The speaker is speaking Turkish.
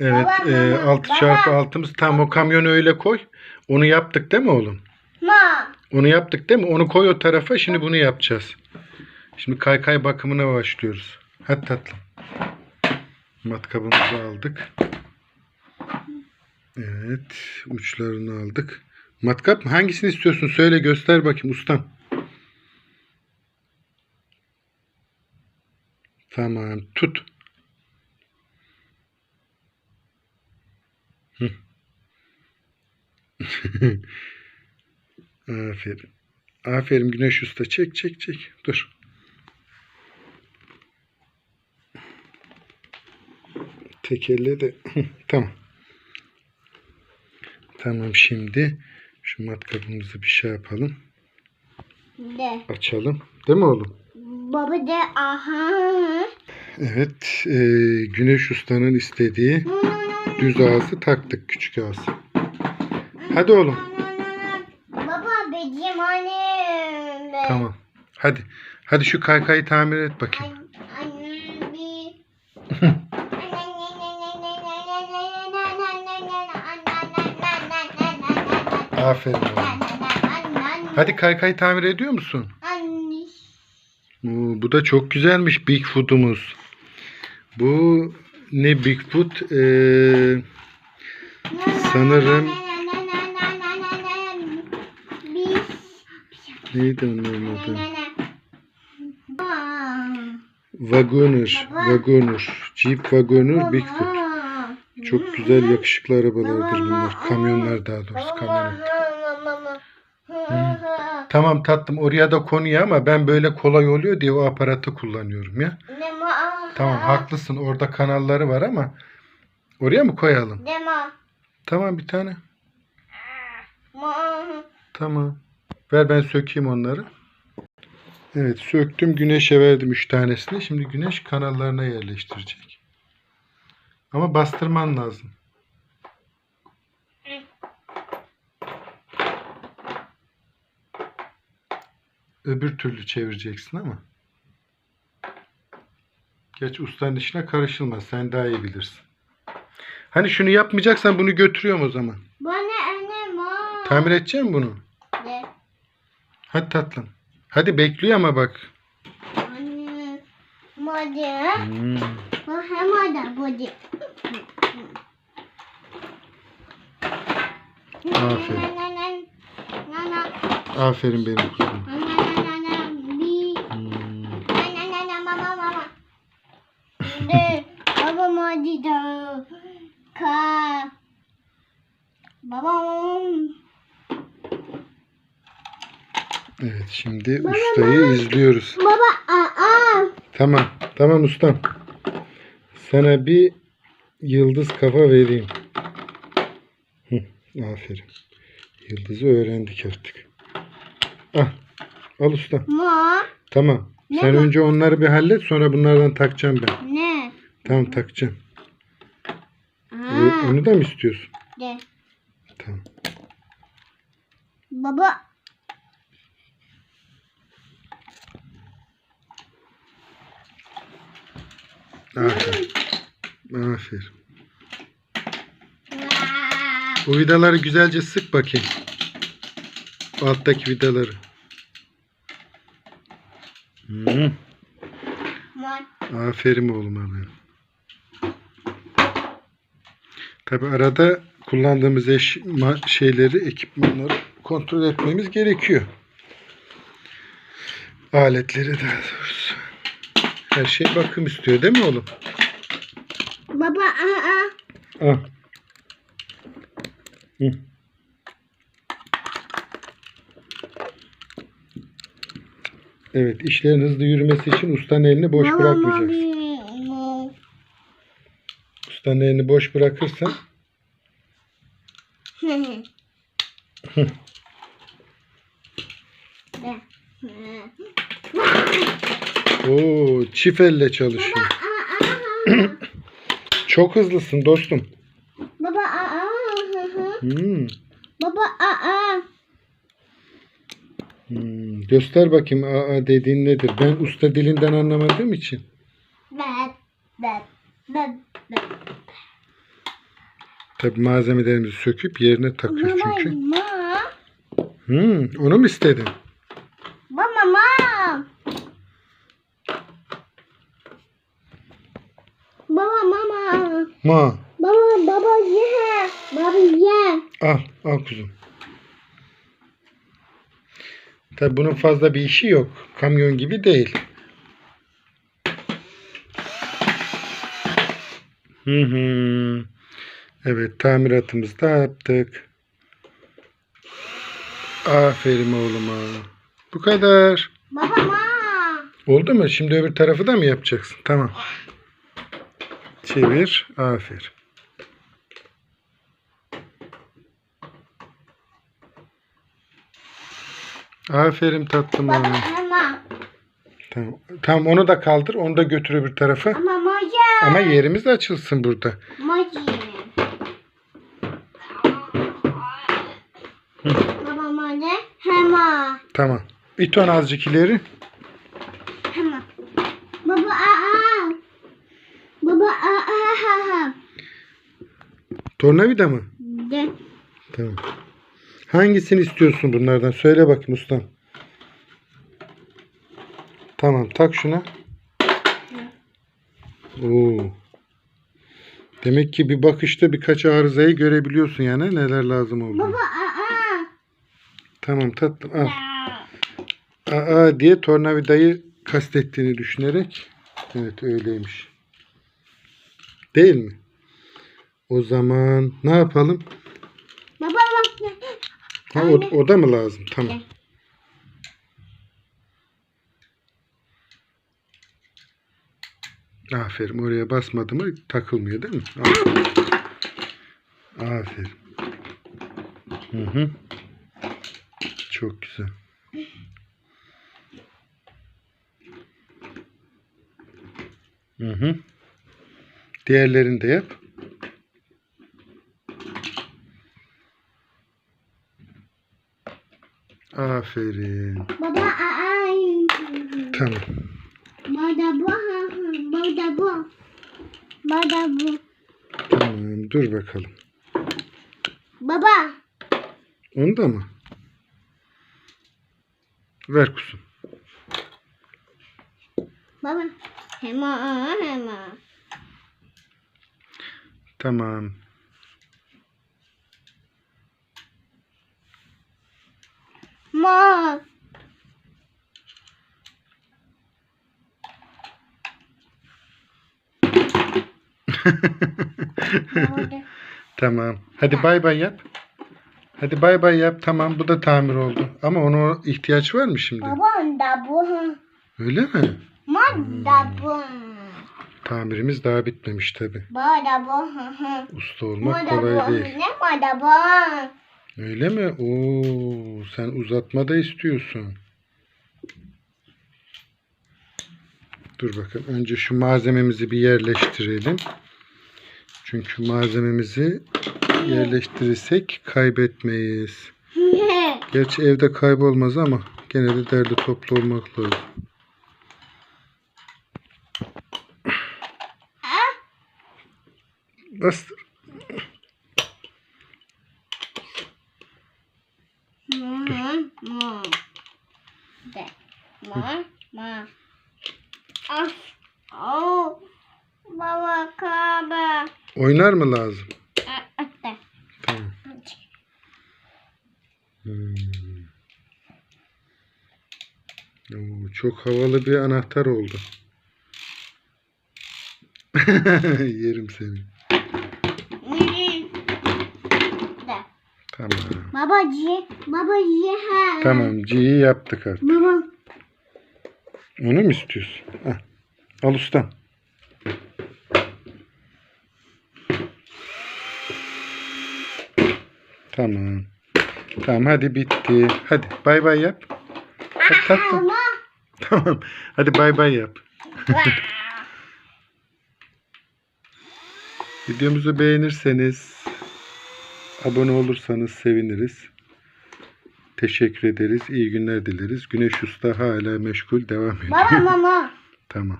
Evet, Baba, e, baba, 6 baba. çarpı 6'mız tam o kamyonu öyle koy. Onu yaptık değil mi oğlum? Ma. Onu yaptık değil mi? Onu koy o tarafa. Şimdi bunu yapacağız. Şimdi kaykay bakımına başlıyoruz. Hadi tatlım. Matkabımızı aldık. Evet. Uçlarını aldık. Matkap mı? Hangisini istiyorsun? Söyle göster bakayım ustam. Tamam. Tut. Aferin. Aferin Güneş Usta. Çek çek çek. Dur. Tek elle de. tamam. Tamam şimdi şu matkabımızı bir şey yapalım. De. Açalım. Değil mi oğlum? Baba de aha. Evet. e, Güneş Usta'nın istediği düz ağzı taktık. Küçük ağzı. Hadi oğlum. Baba benim annem. Tamam. Hadi. Hadi şu kaykayı tamir et bakayım. Aferin oğlum. Hadi kaykayı tamir ediyor musun? Anne. Oo, bu da çok güzelmiş Bigfoot'umuz. Bu ne Bigfoot? Ee, Sanırım- neydi onun adı? Wagoner. Wagoner. Jeep Wagoner Bigfoot. Çok güzel yakışıklı arabalardır bunlar. Kamyonlar daha doğrusu kamyonet. Tamam tatlım oraya da konuya ama ben böyle kolay oluyor diye o aparatı kullanıyorum ya. Tamam haklısın orada kanalları var ama oraya mı koyalım? Tamam bir tane. Ma. Tamam. Ver ben sökeyim onları. Evet söktüm güneşe verdim 3 tanesini. Şimdi güneş kanallarına yerleştirecek. Ama bastırman lazım. Öbür türlü çevireceksin ama. Geç ustanın işine karışılmaz. Sen daha iyi bilirsin. Hani şunu yapmayacaksan bunu götürüyorum o zaman. Bana anne ma. Tamir edeceğim bunu. Hadi tatlım. Hadi bekliyor ama bak. Anne. Ma de. Hmm. De. Aferin. Aferin benim kuzum. Evet şimdi ustayı izliyoruz. Baba aa. Tamam. Tamam ustam. Sana bir yıldız kafa vereyim. Hı, aferin. Yıldızı öğrendik artık. Al. Al usta. Ma. Tamam. Ne Sen bu? önce onları bir hallet sonra bunlardan takacağım ben. Ne? Tamam takacağım. Aa. Ö- Onu da mı istiyorsun? De. Tamam. Baba. Aferin. Aferin. O vidaları güzelce sık bakayım. Alttaki vidaları. Hmm, aferin oğluma benim. Tabi arada kullandığımız eş, şeyleri, ekipmanları kontrol etmemiz gerekiyor. Aletleri daha doğrusu. Her şey bakım istiyor değil mi oğlum? Baba aa. Al. Hı. Evet, işlerin hızlı yürümesi için ustanın elini boş bırakmayacaksın. Ustanın elini boş bırakırsan o çift elle çalışıyor. Çok hızlısın dostum. Baba aa. Hmm. Baba aa. Hmm. Göster bakayım aa dediğin nedir? Ben usta dilinden anlamadığım için. Tabi malzemelerimizi söküp yerine takıyoruz Mama, çünkü. Hmm, onu mu istedin? Mama, ma. Baba, mama. Ma. Baba, baba ye. Baba ye. Al, al kuzum. Tabi bunun fazla bir işi yok. Kamyon gibi değil. Hı hı. Evet, tamiratımızı da yaptık. Aferin oğluma. Bu kadar. Baba, ma. Oldu mu? Şimdi öbür tarafı da mı yapacaksın? Tamam. Çevir. Aferin. Aferin tatlım Baba, mama. Tamam. Tamam onu da kaldır. Onu da götür öbür tarafa. Ama. Ama yerimiz de açılsın burada. Baba. Hema. Tamam. İt onu azıcık ileri. Hema. Baba, aa. Baba, aa, ha, ha. Tornavida mı? De. Tamam. Hangisini istiyorsun bunlardan? Söyle bakayım ustam. Tamam tak şuna. Oo. Demek ki bir bakışta birkaç arızayı görebiliyorsun yani neler lazım olduğunu. Baba, aa. Tamam tatlım al. Aa diye tornavidayı kastettiğini düşünerek. Evet öyleymiş. Değil mi? O zaman ne yapalım? Baba, bak. Ha, o, o da mı lazım? Tamam. Aferin. Oraya basmadı mı takılmıyor değil mi? Aferin. Aferin. Hı hı. Çok güzel. Hı hı. Diğerlerini de yap. Aferin. Baba, aa. Tamam. Bada bu. Bada bu. Bada bu. Tamam. Dur bakalım. Baba. Onu da mı? Ver kuzum. Baba. Hema, aa, hema. Tamam. Ma. Baba. Tamam. Hadi bay bay yap. Hadi bay bay yap. Tamam bu da tamir oldu. Ama ona ihtiyaç var mı şimdi? Baba da bu. Öyle mi? Ma da bu. Tamirimiz daha bitmemiş tabi. Baba da bu. Usta Ma olmak da bu. kolay değil. Ne ma da bu? Öyle mi? Oo, sen uzatma da istiyorsun. Dur bakalım. Önce şu malzememizi bir yerleştirelim. Çünkü malzememizi yerleştirirsek kaybetmeyiz. Gerçi evde kaybolmaz ama gene de derli toplu olmak lazım. Bastır. Ma. Ma. De. Ma. Ma. Of. Oh. Baba kaba. Oynar mı lazım? Atte. Tamam. Hmm. Oo, çok havalı bir anahtar oldu. Yerim seni. De. Tamam. Babacı, babacı ha. Tamam. C'yi yaptık artık. Baba, Onu mu istiyorsun? Al, Al ustam. Tamam. Tamam hadi bitti. Hadi bay bay yap. Hadi tatlım. ama. Tamam. Hadi bay bay yap. Videomuzu beğenirseniz abone olursanız seviniriz. Teşekkür ederiz. İyi günler dileriz. Güneş Usta hala meşgul devam ediyor. Baba mama. Tamam.